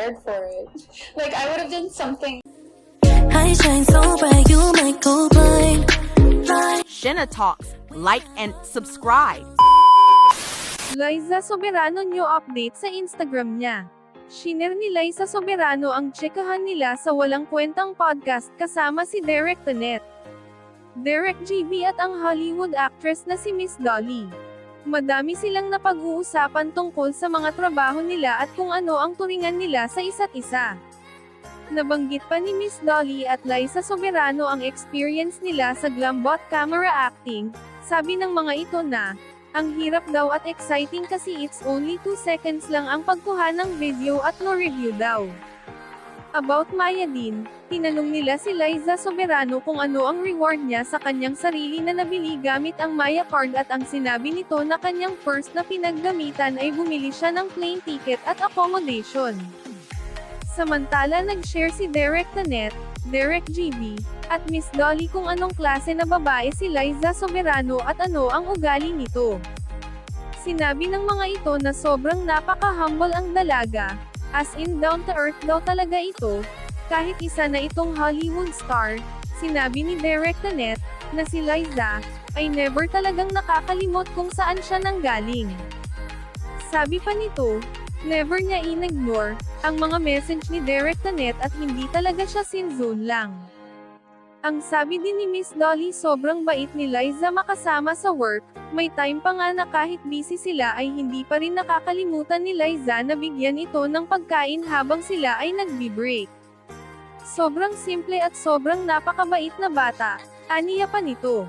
prepared for it. Like I would have done something I shine so bright, you might go blind. blind. Shenna Talks. Like and subscribe. Liza Soberano new update sa Instagram niya. Shiner ni Liza Soberano ang tsekahan nila sa walang kwentang podcast kasama si Derek Tanet. Derek GB at ang Hollywood actress na si Miss Dolly. Madami silang napag-uusapan tungkol sa mga trabaho nila at kung ano ang turingan nila sa isa't isa. Nabanggit pa ni Miss Dolly at Liza Soberano ang experience nila sa Glambot camera acting, sabi ng mga ito na, ang hirap daw at exciting kasi it's only 2 seconds lang ang pagkuha ng video at no review daw. About Maya din, tinanong nila si Liza Soberano kung ano ang reward niya sa kanyang sarili na nabili gamit ang Maya card at ang sinabi nito na kanyang first na pinaggamitan ay bumili siya ng plane ticket at accommodation. Samantala nag-share si Derek Tanet, Derek GB, at Miss Dolly kung anong klase na babae si Liza Soberano at ano ang ugali nito. Sinabi ng mga ito na sobrang napaka-humble ang dalaga, as in down to earth daw talaga ito, kahit isa na itong Hollywood star, sinabi ni Derek Tanet, na si Liza, ay never talagang nakakalimot kung saan siya nanggaling. Sabi pa nito, never niya in-ignore, ang mga message ni Derek Tanet at hindi talaga siya sinzone lang. Ang sabi din ni Miss Dolly sobrang bait ni Liza makasama sa work, may time pa nga na kahit busy sila ay hindi pa rin nakakalimutan ni Liza na bigyan ito ng pagkain habang sila ay nagbi-break. Sobrang simple at sobrang napakabait na bata, aniya pa nito.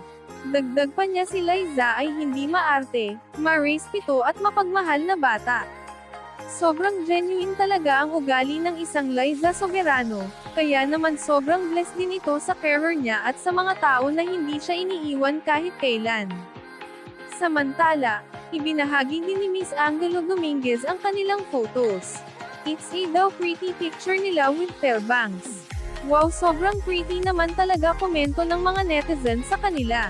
Dagdag pa niya si Liza ay hindi maarte, ma-race pito at mapagmahal na bata. Sobrang genuine talaga ang ugali ng isang Liza Soberano, kaya naman sobrang blessed din ito sa career niya at sa mga tao na hindi siya iniiwan kahit kailan. Samantala, ibinahagi din ni Miss Angelo Dominguez ang kanilang photos. It's a daw pretty picture nila with Fairbanks. Wow sobrang pretty naman talaga komento ng mga netizens sa kanila.